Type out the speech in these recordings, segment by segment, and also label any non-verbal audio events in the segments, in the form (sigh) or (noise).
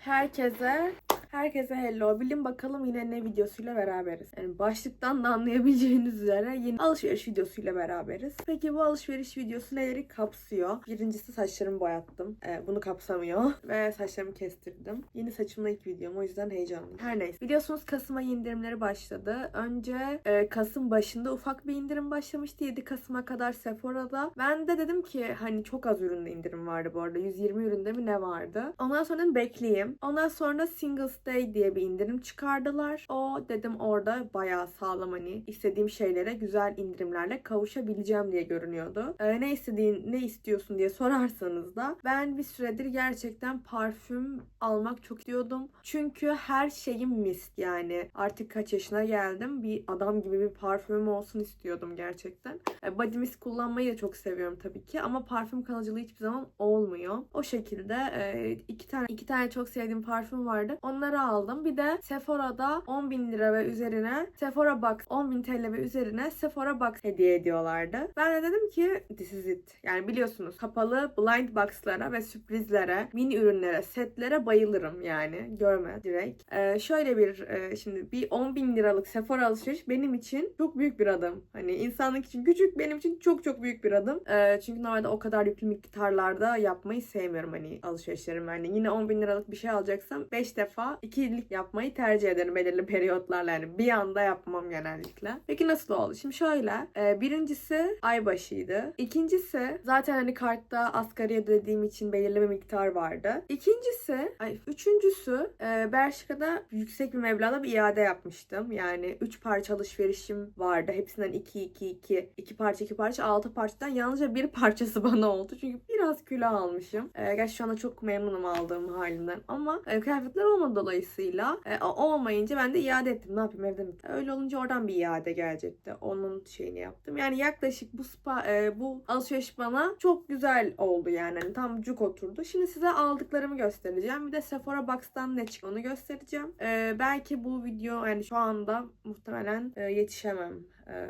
Herkese Herkese hello. Bilin bakalım yine ne videosuyla beraberiz. Yani başlıktan da anlayabileceğiniz üzere yeni alışveriş videosuyla beraberiz. Peki bu alışveriş videosu neleri kapsıyor? Birincisi saçlarımı boyattım. Ee, bunu kapsamıyor. (laughs) Ve saçlarımı kestirdim. Yeni saçımla ilk videom o yüzden heyecanlıyım. Her neyse. Biliyorsunuz Kasım ayı indirimleri başladı. Önce e, Kasım başında ufak bir indirim başlamıştı. 7 Kasım'a kadar Sephora'da. Ben de dedim ki hani çok az üründe indirim vardı bu arada. 120 üründe mi ne vardı? Ondan sonra bekleyeyim. Ondan sonra Singles Day diye bir indirim çıkardılar. O dedim orada bayağı sağlam hani istediğim şeylere güzel indirimlerle kavuşabileceğim diye görünüyordu. Ee, ne istediğin, ne istiyorsun diye sorarsanız da ben bir süredir gerçekten parfüm almak çok istiyordum. Çünkü her şeyim mist yani. Artık kaç yaşına geldim. Bir adam gibi bir parfümüm olsun istiyordum gerçekten. E, Body mist kullanmayı da çok seviyorum tabii ki ama parfüm kalıcılığı hiçbir zaman olmuyor. O şekilde e, iki tane iki tane çok sevdiğim parfüm vardı. Onları aldım. Bir de Sephora'da 10 bin lira ve üzerine Sephora Box 10 bin TL ve üzerine Sephora Box hediye ediyorlardı. Ben de dedim ki this is it. Yani biliyorsunuz kapalı blind box'lara ve sürprizlere, mini ürünlere, setlere bayılırım yani. Görme direkt. E, şöyle bir e, şimdi bir 10 bin liralık Sephora alışveriş benim için çok büyük bir adım. Hani insanlık için küçük benim için çok çok büyük bir adım. Ee, çünkü normalde o kadar yüklü miktarlarda yapmayı sevmiyorum hani alışverişlerimi. Yani yine 10 bin liralık bir şey alacaksam 5 defa ikilik yapmayı tercih ederim belirli periyotlarla. Yani bir anda yapmam genellikle. Peki nasıl oldu? Şimdi şöyle. e, birincisi ay başıydı. İkincisi zaten hani kartta asgari ödediğim için belirli bir miktar vardı. İkincisi, ay, üçüncüsü e, Bershka'da yüksek bir meblağda bir iade yapmıştım. Yani 3 parça alışverişim vardı. Hepsinden 2 2 2 2 parça 2 parça 6 parçadan yalnızca bir parçası (laughs) bana oldu. Çünkü biraz kilo almışım. E, gerçi şu anda çok memnunum aldığım halimden. Ama kıyafetler olmadı dolayısıyla e, olmayınca ben de iade ettim. Ne yapayım evde mi? Öyle olunca oradan bir iade gelecekti. Onun şeyini yaptım. Yani yaklaşık bu spa, e, bu alışveriş bana çok güzel oldu yani. Hani tam cuk oturdu. Şimdi size aldıklarımı göstereceğim. Bir de Sephora Box'tan ne çıktı onu göstereceğim. E, belki bu video yani şu anda muhtemelen e, yetişemem. E,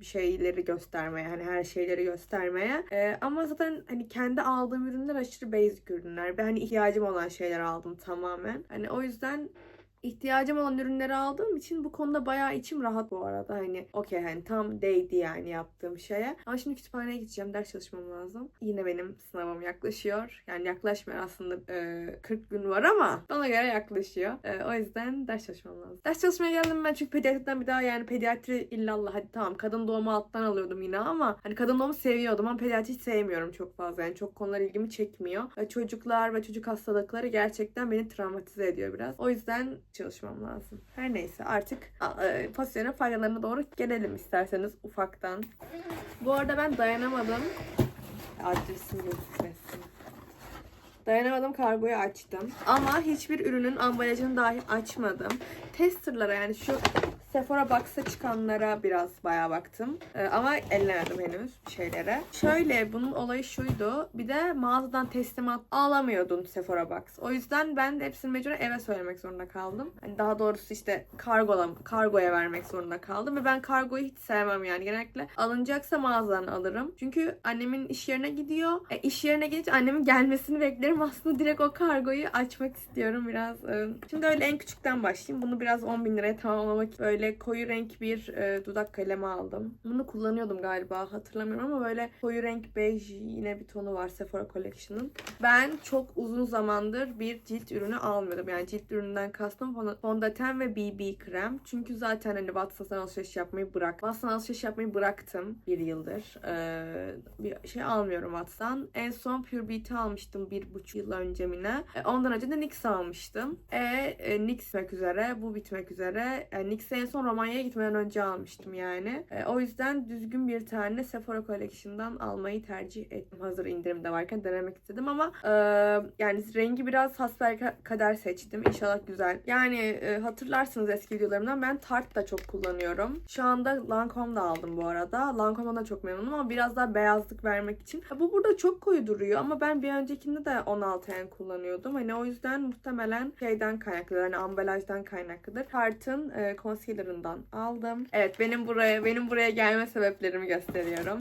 bir şeyleri göstermeye hani her şeyleri göstermeye. Ee, ama zaten hani kendi aldığım ürünler aşırı basic ürünler ve hani ihtiyacım olan şeyler aldım tamamen. Hani o yüzden ihtiyacım olan ürünleri aldığım için bu konuda bayağı içim rahat bu arada. Hani okey hani tam değdi yani yaptığım şeye. Ama şimdi kütüphaneye gideceğim. Ders çalışmam lazım. Yine benim sınavım yaklaşıyor. Yani yaklaşmıyor aslında e, 40 gün var ama bana göre yaklaşıyor. E, o yüzden ders çalışmam lazım. Ders çalışmaya geldim ben çünkü pediatriden bir daha yani pediatri illallah hadi tamam kadın doğumu alttan alıyordum yine ama hani kadın doğumu seviyordum ama pediatri hiç sevmiyorum çok fazla. Yani çok konular ilgimi çekmiyor. Ve çocuklar ve çocuk hastalıkları gerçekten beni travmatize ediyor biraz. O yüzden çalışmam lazım. Her neyse artık e, pozisyonun faydalarına doğru gelelim isterseniz ufaktan. Bu arada ben dayanamadım. Adresim gözükmesin. Dayanamadım kargoyu açtım. Ama hiçbir ürünün ambalajını dahi açmadım. Testerlara yani şu Sephora Box'a çıkanlara biraz bayağı baktım. Ee, ama ellemedim henüz şeylere. Şöyle bunun olayı şuydu. Bir de mağazadan teslimat alamıyordun Sephora Box. O yüzden ben de hepsini mecburen eve söylemek zorunda kaldım. Hani daha doğrusu işte kargola, kargoya vermek zorunda kaldım. Ve ben kargoyu hiç sevmem yani. Genellikle alınacaksa mağazadan alırım. Çünkü annemin iş yerine gidiyor. E, iş yerine gelince annemin gelmesini beklerim. Aslında direkt o kargoyu açmak istiyorum biraz. e. Şimdi öyle en küçükten başlayayım. Bunu biraz 10 bin liraya tamamlamak böyle koyu renk bir e, dudak kalemi aldım. Bunu kullanıyordum galiba hatırlamıyorum ama böyle koyu renk bej yine bir tonu var Sephora Collection'ın. Ben çok uzun zamandır bir cilt ürünü almıyordum. Yani cilt ürününden kastım fon- fondöten ve BB krem. Çünkü zaten hani Watson'dan alışveriş yapmayı bırak. Watson'dan alışveriş yapmayı bıraktım bir yıldır. Ee, bir şey almıyorum Watson'dan. En son Pure Beauty almıştım bir buçuk yıl önce mi ne. E, ondan önce de NYX almıştım. E, e, NYX bitmek üzere, bu bitmek üzere. E, NYX'i en son Romanya'ya gitmeden önce almıştım yani. E, o yüzden düzgün bir tane Sephora Collection'dan almayı tercih ettim. Hazır indirimde varken denemek istedim ama e, yani rengi biraz hasbelkader seçtim. İnşallah güzel. Yani e, hatırlarsınız eski videolarımdan ben Tarte da çok kullanıyorum. Şu anda Lancome'da aldım bu arada. Lancome'dan da çok memnunum ama biraz daha beyazlık vermek için. Ha, bu burada çok koyu duruyor ama ben bir öncekinde de 16 en kullanıyordum. Hani o yüzden muhtemelen şeyden kaynaklıdır. Hani ambalajdan kaynaklıdır. Tarte'ın e, concealer'ından aldım. Evet benim buraya benim buraya gelme sebeplerimi gösteriyorum.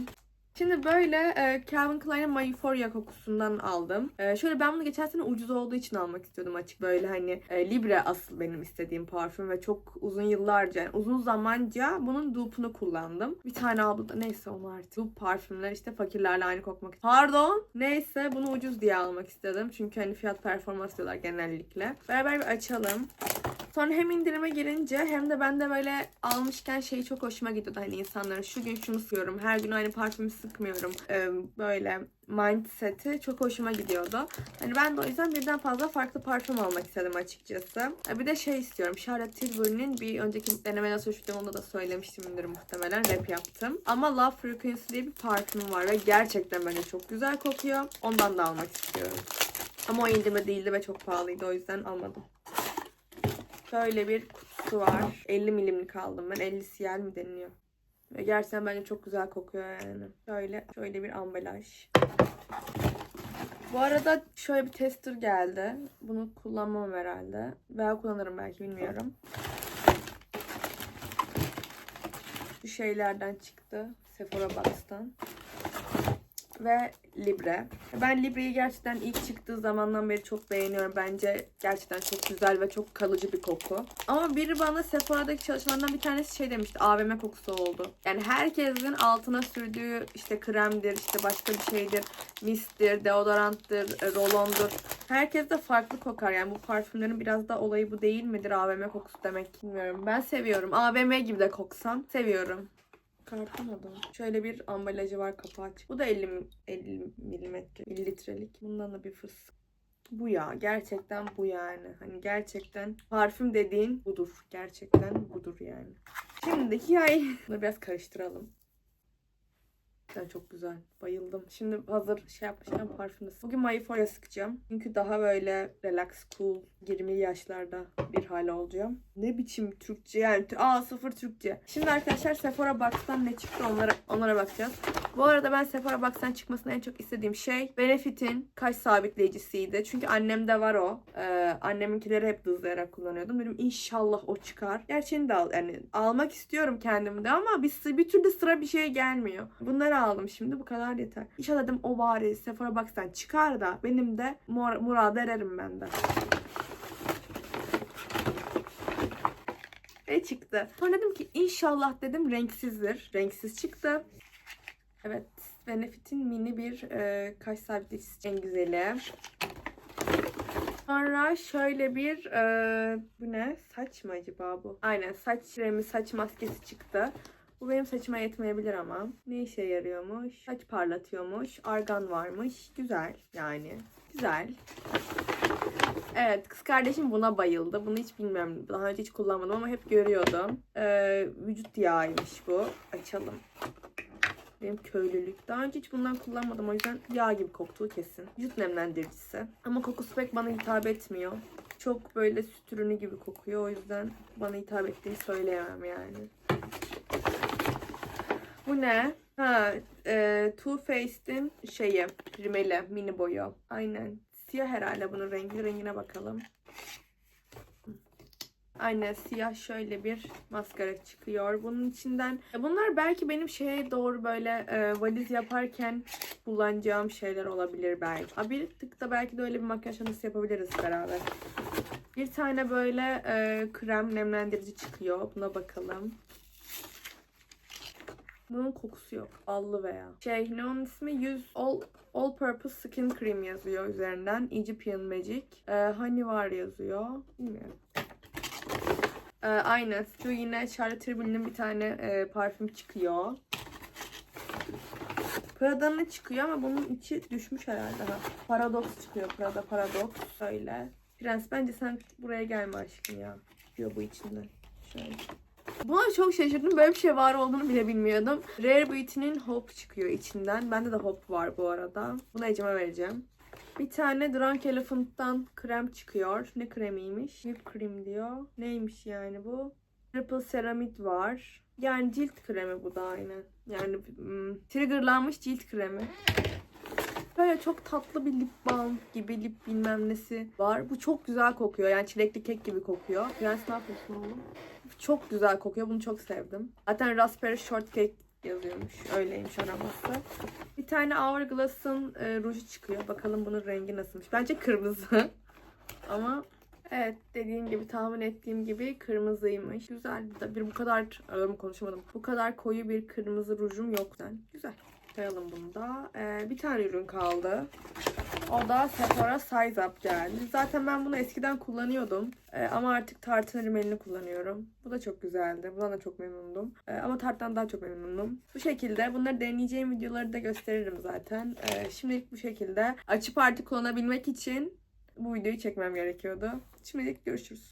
Şimdi böyle e, Calvin Klein'in My Euphoria kokusundan aldım. E, şöyle ben bunu geçen sene ucuz olduğu için almak istiyordum açık. Böyle hani e, Libre asıl benim istediğim parfüm ve çok uzun yıllarca, yani uzun zamanca bunun dupe'unu kullandım. Bir tane aldım da neyse onu artık. Dupe parfümler işte fakirlerle aynı kokmak. Pardon. Neyse bunu ucuz diye almak istedim. Çünkü hani fiyat performans diyorlar genellikle. Beraber bir açalım. Sonra hem indirime girince hem de ben de böyle almışken şey çok hoşuma gidiyordu. Hani insanların şu gün şunu sıkıyorum, her gün aynı parfümü sıkmıyorum. Ee, böyle mindseti çok hoşuma gidiyordu. Hani ben de o yüzden birden fazla farklı parfüm almak istedim açıkçası. Ee, Bir de şey istiyorum. Charlotte Tilbury'nin bir önceki denemeler onda da söylemiştimdir muhtemelen. Rap yaptım. Ama Love Frequency diye bir parfümüm var ve gerçekten bence çok güzel kokuyor. Ondan da almak istiyorum. Ama o indirme değildi ve çok pahalıydı o yüzden almadım. Şöyle bir kutusu var. 50 milimlik aldım ben. 50 siyel mi deniliyor? Gerçekten bence çok güzel kokuyor yani. Şöyle şöyle bir ambalaj. Bu arada şöyle bir tester geldi. Bunu kullanmam herhalde. Veya kullanırım belki bilmiyorum. Şu şeylerden çıktı. Sephora Box'tan. Ve Libre. Ben Libre'yi gerçekten ilk çıktığı zamandan beri çok beğeniyorum. Bence gerçekten çok güzel ve çok kalıcı bir koku. Ama biri bana Sephora'daki çalışanlardan bir tanesi şey demişti. AVM kokusu oldu. Yani herkesin altına sürdüğü işte kremdir, işte başka bir şeydir, misttir, deodoranttır, e, rolondur. Herkes de farklı kokar. Yani bu parfümlerin biraz da olayı bu değil midir? AVM kokusu demek bilmiyorum. Ben seviyorum. AVM gibi de koksam seviyorum. Kartamadım. Şöyle bir ambalajı var kapağı açık. Bu da 50, mi- 50 milimetre, mililitrelik. Bundan da bir fıs. Bu ya. Gerçekten bu yani. Hani gerçekten parfüm dediğin budur. Gerçekten budur yani. Şimdi hikayeyi bunu biraz karıştıralım. Gerçekten çok güzel. Bayıldım. Şimdi hazır şey yapmışken parfüm de sık- Bugün My Euphoria sıkacağım. Çünkü daha böyle relax, cool, 20'li yaşlarda bir hal olacağım. Ne biçim Türkçe yani. Aa sıfır Türkçe. Şimdi arkadaşlar Sephora Box'tan ne çıktı onlara, onlara bakacağız. Bu arada ben Sephora Box'tan çıkmasını en çok istediğim şey Benefit'in kaş sabitleyicisiydi. Çünkü annemde var o. Ee, anneminkileri hep dızlayarak kullanıyordum. Dedim inşallah o çıkar. Gerçeğini de al, yani almak istiyorum kendimde ama bir, bir türlü sıra bir şeye gelmiyor. Bunları aldım şimdi bu kadar yeter. İnşallah dedim o bari Sephora Box'tan çıkar da benim de mur murad ererim ben de. Ve çıktı. Sonra dedim ki inşallah dedim renksizdir. Renksiz çıktı. Evet. Benefit'in mini bir e, kaş sabitleyicisi en güzeli. Sonra şöyle bir e, bu ne? Saç mı acaba bu? Aynen saç kremi, saç maskesi çıktı. Bu benim saçıma yetmeyebilir ama. Ne işe yarıyormuş? Saç parlatıyormuş. Argan varmış. Güzel yani. Güzel. Evet kız kardeşim buna bayıldı. Bunu hiç bilmiyorum. Daha önce hiç kullanmadım ama hep görüyordum. Ee, vücut yağıymış bu. Açalım. Benim köylülük. Daha önce hiç bundan kullanmadım. O yüzden yağ gibi koktuğu kesin. Vücut nemlendiricisi. Ama kokusu pek bana hitap etmiyor. Çok böyle süt ürünü gibi kokuyor. O yüzden bana hitap ettiğini söyleyemem yani. Bu ne? Ha, e, Too Faced'in şeyi, rimeli, mini boyu. Aynen. Siyah herhalde bunun rengi. Rengine bakalım. Aynen siyah şöyle bir maskara çıkıyor. Bunun içinden e, bunlar belki benim şeye doğru böyle e, valiz yaparken kullanacağım şeyler olabilir belki. Ha, bir tık da belki de öyle bir makyaj anısı yapabiliriz beraber. Bir tane böyle e, krem nemlendirici çıkıyor. Buna bakalım. Bunun kokusu yok. Allı veya. Şey ne onun ismi? 100 All, All Purpose Skin Cream yazıyor üzerinden. Egyptian Magic. Ee, honey var yazıyor. Bilmiyorum. Ee, aynen. Şu yine Charlotte Tilbury'nin bir tane e, parfüm çıkıyor. Prada'nın çıkıyor ama bunun içi düşmüş herhalde. Ha. Paradox çıkıyor. Prada Paradox. Şöyle. Prens bence sen buraya gelme aşkım ya. Diyor bu içinde. Şöyle. Buna çok şaşırdım. Böyle bir şey var olduğunu bile bilmiyordum. Rare Beauty'nin Hope çıkıyor içinden. Bende de Hope var bu arada. Bunu Ecem'e vereceğim. Bir tane Drunk Elephant'tan krem çıkıyor. Ne kremiymiş? Whip cream diyor. Neymiş yani bu? Triple Ceramide var. Yani cilt kremi bu da aynen. Yani hmm, triggerlanmış cilt kremi. Böyle çok tatlı bir lip balm gibi lip bilmem nesi var. Bu çok güzel kokuyor. Yani çilekli kek gibi kokuyor. Prens ne yapıyorsun oğlum? Çok güzel kokuyor. Bunu çok sevdim. Zaten Raspberry Shortcake yazıyormuş. Öyleymiş araması. Bir tane Hourglass'ın e, ruju çıkıyor. Bakalım bunun rengi nasılmış. Bence kırmızı. (laughs) Ama evet dediğim gibi tahmin ettiğim gibi kırmızıymış. Güzel. Bir bu kadar ağır konuşamadım. Bu kadar koyu bir kırmızı rujum yok. Yani güzel. Koyalım bunu da. Ee, bir tane ürün kaldı. O da Sephora Size Up geldi. Zaten ben bunu eskiden kullanıyordum. Ee, ama artık Tarte'ın rimelini kullanıyorum. Bu da çok güzeldi. Bundan da çok memnundum. Ee, ama Tarte'dan daha çok memnunum. Bu şekilde. Bunları deneyeceğim videoları da gösteririm zaten. Ee, şimdilik bu şekilde. Açıp artık kullanabilmek için bu videoyu çekmem gerekiyordu. Şimdilik görüşürüz.